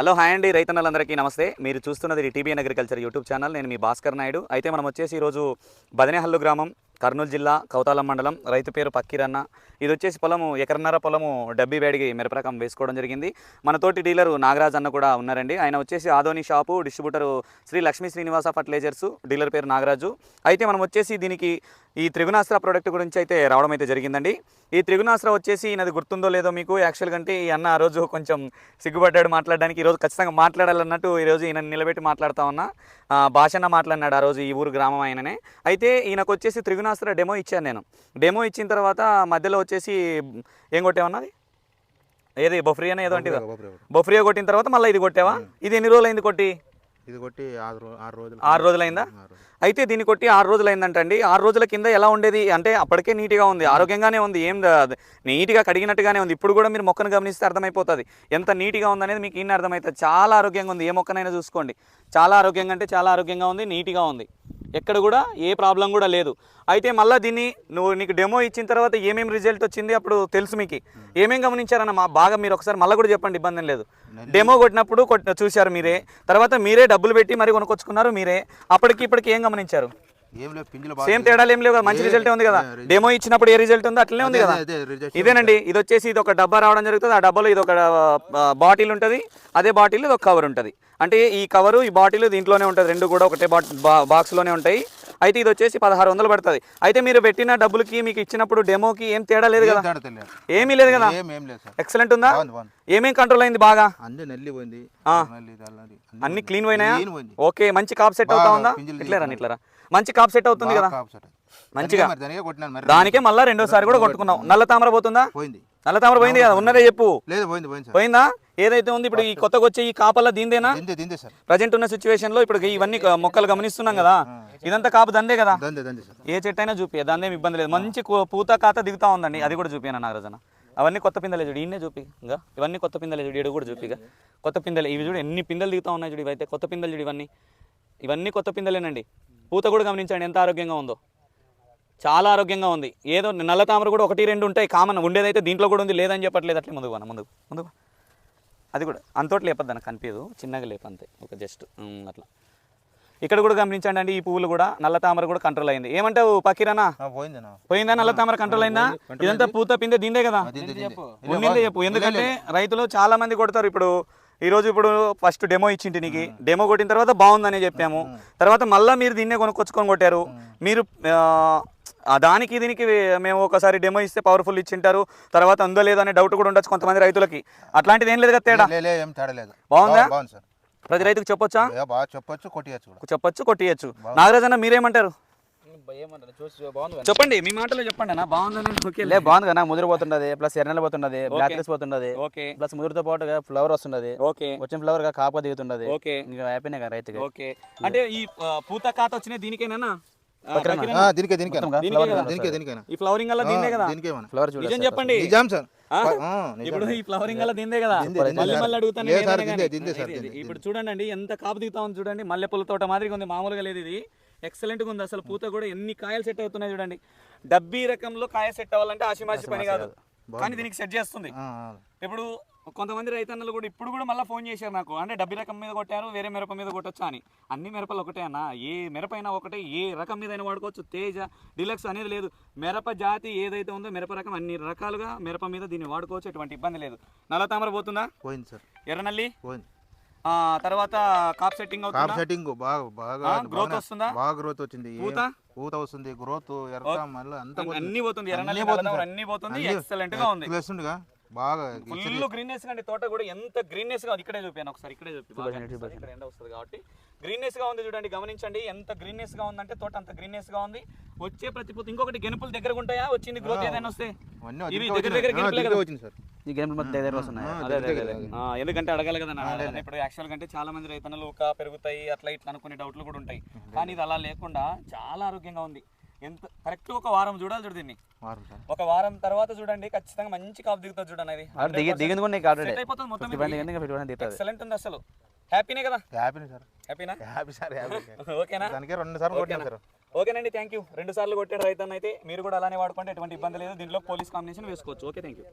Hello hi అండి. రైతన్నలందరికీ నమస్తే. మీరు చూస్తున్నది టీబీఎన్ అగ్రికల్చర్ యూట్యూబ్ ఛానల్. నేను మీ భాస్కర్ నాయుడు. అయితే మనం వచ్చేసి ఈరోజు బదనేహల్లు గ్రామం కర్నూలు జిల్లా కౌతాలం మండలం రైతు పేరు పక్కిరన్న. ఇది వచ్చేసి పొలము ఎకరన్నర పొలము డబ్బీ వేడికి మిరపరకం వేసుకోవడం జరిగింది. మనతోటి డీలరు నాగరాజ్ అన్న కూడా ఉన్నారండి. ఆయన వచ్చేసి Adoni shop distributor Sri Lakshmi Srinivasa fertilisers dealer పేరు నాగరాజు. అయితే మనం వచ్చేసి దీనికి ఈ త్రిగుణాస్త్ర ప్రోడక్ట్ గురించి అయితే రావడం అయితే జరిగిందండి. ఈ త్రిగుణాస్త్ర వచ్చేసి నాది గుర్తుందో లేదో మీకు? యాక్చువల్ కంటే ఈ అన్న ఆ రోజు కొంచెం సిగ్గుపడ్డాడు మాట్లాడడానికి. ఈరోజు ఖచ్చితంగా మాట్లాడాలన్నట్టు ఈరోజు ఈయన నిలబెట్టి మాట్లాడుతా ఉన్నా. ఆ, భాషన్న మాట్లాడినాడు ఆ రోజు ఈ ఊరు గ్రామం ఆయననే. అయితే ఈయనకు వచ్చేసి త్రిగుణాస్త్ర డెమో ఇచ్చాను నేను. డెమో ఇచ్చిన తర్వాత మధ్యలో వచ్చేసి ఏం కొట్టేవన్నది ఏది బొఫ్రియా ఏదో అంటే బొఫ్రియా కొట్టిన. తర్వాత మళ్ళీ ఇది కొట్టావా? ఇది ఎన్ని రోజులు అయింది కొట్టి? ఇది కొట్టి ఆరు ఆరు రోజులు ఆరు రోజులైందా. అయితే దీన్ని కొట్టి ఆరు రోజులైందంటండి. ఆరు రోజుల కింద ఎలా ఉండేది? అంటే అప్పటికే నీట్గా ఉంది ఆరోగ్యంగానే ఉంది ఏం నీట్గా కడిగినట్టుగానే ఉంది. ఇప్పుడు కూడా మీరు మొక్కను గమనిస్తే అర్థమైపోతుంది. ఎంత నీట్గా ఉందనేది మీకు ఇన్ని అర్థమవుతుంది చాలా ఆరోగ్యంగా ఉంది. ఏ మొక్కనైనా చూసుకోండి. చాలా ఆరోగ్యంగా అంటే చాలా ఆరోగ్యంగా ఉంది నీట్గా ఉంది. ఎక్కడ కూడా ఏ ప్రాబ్లం కూడా లేదు. అయితే మళ్ళీ దీన్ని నువ్వు నీకు డెమో ఇచ్చిన తర్వాత ఏమేమి రిజల్ట్ వచ్చింది అప్పుడు తెలుసు మీకు. ఏమేం గమనించారన్న మా బాగా మీరు ఒకసారి మళ్ళీ కూడా చెప్పండి ఇబ్బంది లేదు. డెమో కొట్టినప్పుడు కొట్- చూశారు మీరే. తర్వాత మీరే డబ్బులు పెట్టి మరి కొనుక్కొచ్చుకున్నారు మీరే. అప్పటికి ఇప్పటికి ఏం గమనించారు? ఏం సేమ్ తేడాలు ఏం లేవు కదా మంచి రిజల్ట్ ఉంది కదా. డెమో ఇచ్చినప్పుడు ఏ రిజల్ట్ ఉందో అట్లనే ఉంది కదా. ఇదేనండి ఇది వచ్చేసి ఇది ఒక డబ్బా రావడం జరుగుతుంది. ఆ డబ్బాలో ఇది ఒక బాటిల్ ఉంటుంది. అదే బాటిల్ ఇది ఒక కవర్ ఉంటుంది. అంటే ఈ కవరు ఈ బాటిల్ దీంట్లోనే ఉంటుంది. రెండు కూడా ఒకటే బాక్స్లోనే ఉంటాయి. అయితే ఇది వచ్చేసి పదహారు వందలు పడుతుంది. అయితే మీరు పెట్టిన డబ్బులకి మీకు ఇచ్చినప్పుడు డెమోకి ఏం తేడా లేదు కదా? ఏమీ లేదు కదా? ఎక్సలెంట్ ఉందా? ఏమేం కంట్రోల్ అయింది బాగా? అన్ని క్లీన్ పోయినాయా? ఓకే మంచి కాప్ సెట్ అవుతా ఉందా? ఇట్లేరా ఇట్లరా. మంచి కాప్ సెట్ అవుతుంది కదా. మంచిగా. దానికే మళ్ళా రెండోసారి కూడా కొట్టుకున్నాం నల్ల తామర పోతుందా? పోయింది. నల్ల తామర పోయింది కదా ఉన్నదే చెప్పు. లేదు పోయింది ఏదైతే ఉంది ఇప్పుడు ఈ కొత్తగా వచ్చే ఈ కాపల్ల దీందేనా దిందే దిందే ప్రజెంట్ ఉన్న సిచ్యువేషన్లో ఇప్పుడు ఇవన్నీ మొక్కలు గమనిస్తున్నాం కదా. ఇదంతా కాపు దందే కదా? దందే దందే ఏ చెట్టు అయినా చూపి దాని ఇబ్బంది లేదు. మంచి పూత కాత దిగుతా ఉందండి అది కూడా చూపినా నాగరాజన. అవన్నీ కొత్త పిందెలే చూడు ఈయనే చూపి ఇంకా ఇవన్నీ కొత్త పిందెలే చూడు ఈడు కూడా చూపిగా కొత్త పిందెలే ఇవి చూడు ఎన్ని పిందెలు దిగుతా ఉన్నాయి చూడు ఇవైతే కొత్త పిందెలు చూడు ఇవన్నీ. ఇవన్నీ కొత్త పిందెలేనండి. పూత కూడా గమనించండి ఎంత ఆరోగ్యంగా ఉందో. చాలా ఆరోగ్యంగా ఉంది. ఏదో నల్ల తామర కూడా ఒకటి రెండు ఉంటాయి కామన్. ఉండేదైతే దీంట్లో కూడా ఉంది లేదని చెప్పట్లేదు అట్లే ముందుకు పోనా ముందుకు ముందుకు అది కూడా అంతోటి లేపద్దు నాకు కనిపించదు. చిన్నగా లేపంతే ఒక జస్ట్ అట్లా. ఇక్కడ కూడా గమనించండి అండి ఈ పువ్వులు కూడా నల్ల తామర కూడా కంట్రోల్ అయింది. ఏమంటావు పకీరానా పోయింది నా పోయిందా నల్ల తామర కంట్రోల్ అయిందా? ఇదంతా పూత పిందే దీందే కదా? ఉండిందే చెప్పు. ఎందుకంటే రైతులు చాలా మంది కొడతారు ఇప్పుడు ఈ రోజు ఇప్పుడు ఫస్ట్ డెమో ఇచ్చింటి నీకు. డెమో కొట్టిన తర్వాత బాగుందని చెప్పాము. తర్వాత మళ్ళీ మీరు దీన్నే కొనుక్కొచ్చుకొని కొట్టారు. మీరు దానికి దీనికి మేము ఒకసారి డెమో ఇస్తే పవర్ఫుల్ ఇచ్చింటారు. తర్వాత ఉందో లేదో అనే డౌట్ కూడా ఉండొచ్చు కొంతమంది రైతులకి. అట్లాంటిది ఏం లేదు కదా తేడా బాగుందా? ప్రతి రైతుకు చెప్పొచ్చా? చెప్పొచ్చు కొట్టియచ్చు చెప్పొచ్చు కొట్టియచ్చు. నాగరాజన్న మీరేమంటారు? చెప్పండి మీ మాటలో చెప్పండి అన్న. బాగుందని ఓకే లే బాగుంది కదా ముదిరిపోతున్నది ప్లస్ ఎర్రనెల పోతున్నది బ్లాక్ లిస్ట్ పోతున్నది ఓకే. ప్లస్ ముదిరితో పాటుగా ఫ్లవర్ వస్తున్నది ఓకే. వచ్చిన ఫ్లవర్గా కాపా దిగుతున్నది. ఓకే. ఇంకా హ్యాపీనే కదా రైతుకి. ఓకే. అంటే ఈ పూత కాత వచ్చినాయి దీనికేనా ఆ, దీనికే దీనికే దీనికే కదా? దీనికే దీనికేనా ఈ ఫ్లవరింగ్ అలా దీన్నే కదా? దీనికే మన ఫ్లవర్ చూడ నిజం చెప్పండి. నిజాం సార్. ఆ? ఆ, నిజాం. ఇప్పుడు ఈ ఫ్లవరింగ్ అలా దీందే కదా? మళ్ళీ. మళ్ళీ అడుగుతాను ఇప్పుడు చూడండి ఎంత కాపు దిగుతా ఉంది చూడండి. మల్లెపూల తోట మాదిరిగా ఉంది మామూలుగా లేదు ఇది. ఎక్సలెంట్గా ఉంది. అసలు పూత కూడా ఎన్ని కాయలు సెట్ అవుతున్నాయి చూడండి. డబ్బీ రకంలో కాయ సెట్ అవ్వాలంటే ఆశిమాషి పని కాదు. కానీ దీనికి సెట్ చేస్తుంది. ఇప్పుడు కొంతమంది రైతన్నలు కూడా ఇప్పుడు కూడా మళ్ళీ ఫోన్ చేశారు నాకు. అంటే డబ్బి రకం మీద కొట్టారు వేరే మిరప మీద కొట్టొచ్చా అని. అన్ని మిరపలు ఒకటే అన్న. ఏ మిరప అయినా ఒకటే ఏ రకం మీద అయినా వాడుకోవచ్చు. తేజ డిలక్స్ అనేది లేదు. మిరప జాతి ఏదైతే ఉందో మిరప రకం అన్ని రకాలుగా మిరప మీద దీన్ని వాడుకోవచ్చు. ఎటువంటి ఇబ్బంది లేదు. నల్ల తామర పోతుందా? పోయింది సార్. ఎర్రనల్లి? పోయింది. తర్వాత కాప్ సెట్టింగ్ కాప్ సెట్టింగ్ బాగా బాగా బాగానే- వస్తుందా? బాగా గ్రోత్ వచ్చింది. పూత? పూత వస్తుంది గ్రోత్ ఎర్ర మళ్ళీ అంతా పోతుంది. అన్ని పోతుంది అన్నీ నల్ల పోతుంది. అన్ని పోతుంది ఎక్సలెంట్గా ఉంది. వేస్తుండగా బాగా ఫుల్ గ్రీన్నెస్ అండి తోట కూడా ఎంత గ్రీన్నెస్గా ఉంది. ఇక్కడే చూపాను ఒకసారి ఇక్కడే చూపి ఎండ వస్తుంది కాబట్టి. గ్రీన్నెస్గా ఉంది చూడండి గమనించండి ఎంత గ్రీన్నెస్గా ఉందంటే తోట అంత గ్రీన్నెస్గా ఉంది. వచ్చే ప్రతి పూత ఇంకొకటి గెనుపులు దగ్గర ఉంటాయా? వచ్చింది గ్రోత్ ఏదైనా వస్తే? ఇవి దగ్గర దగ్గర గెనుపులే కదా? వచ్చింది సార్. ఈ గేమ్ దగ్గర వస్తున్నాయి ఎందుకంటే అడగాలి కదా. ఇప్పుడు యాక్చువల్ కంటే చాలా మంది రైతన్నలు ఊక పెరుగుతాయి అట్లా ఇట్లా అనుకునే డౌట్లు కూడా ఉంటాయి. కానీ ఇది అలా లేకుండా చాలా ఆరోగ్యంగా ఉంది. ఎంత కరెక్ట్ ఒక వారం చూడాలి చూడు దీన్ని. ఒక వారం తర్వాత చూడండి ఖచ్చితంగా మంచి కాపు దిగుతుంది చూడండి అది ఆడ దిగి దిగింది కూడా నీకు ఆల్రెడీ. సెట్ అయిపోతుంది మొత్తం ఎక్సలెంట్ ఉంది అసలు. హ్యాపీనే కదా? హ్యాపీనే సార్. హ్యాపీనా? హ్యాపీ సార్ హ్యాపీ ఓకేనా? దానికే రెండు సార్లు కొట్టాను సార్. ఓకేనండి థ్యాంక్ యూ రెండు సార్లు కొట్టాడు రైతన్న అయితే మీరు కూడా అలానే వాడుకోండి ఎటువంటి ఇబ్బంది లేదు. దీంట్లో పోలీస్ కాంబినేషన్ వేసుకోవచ్చు. Okay thank you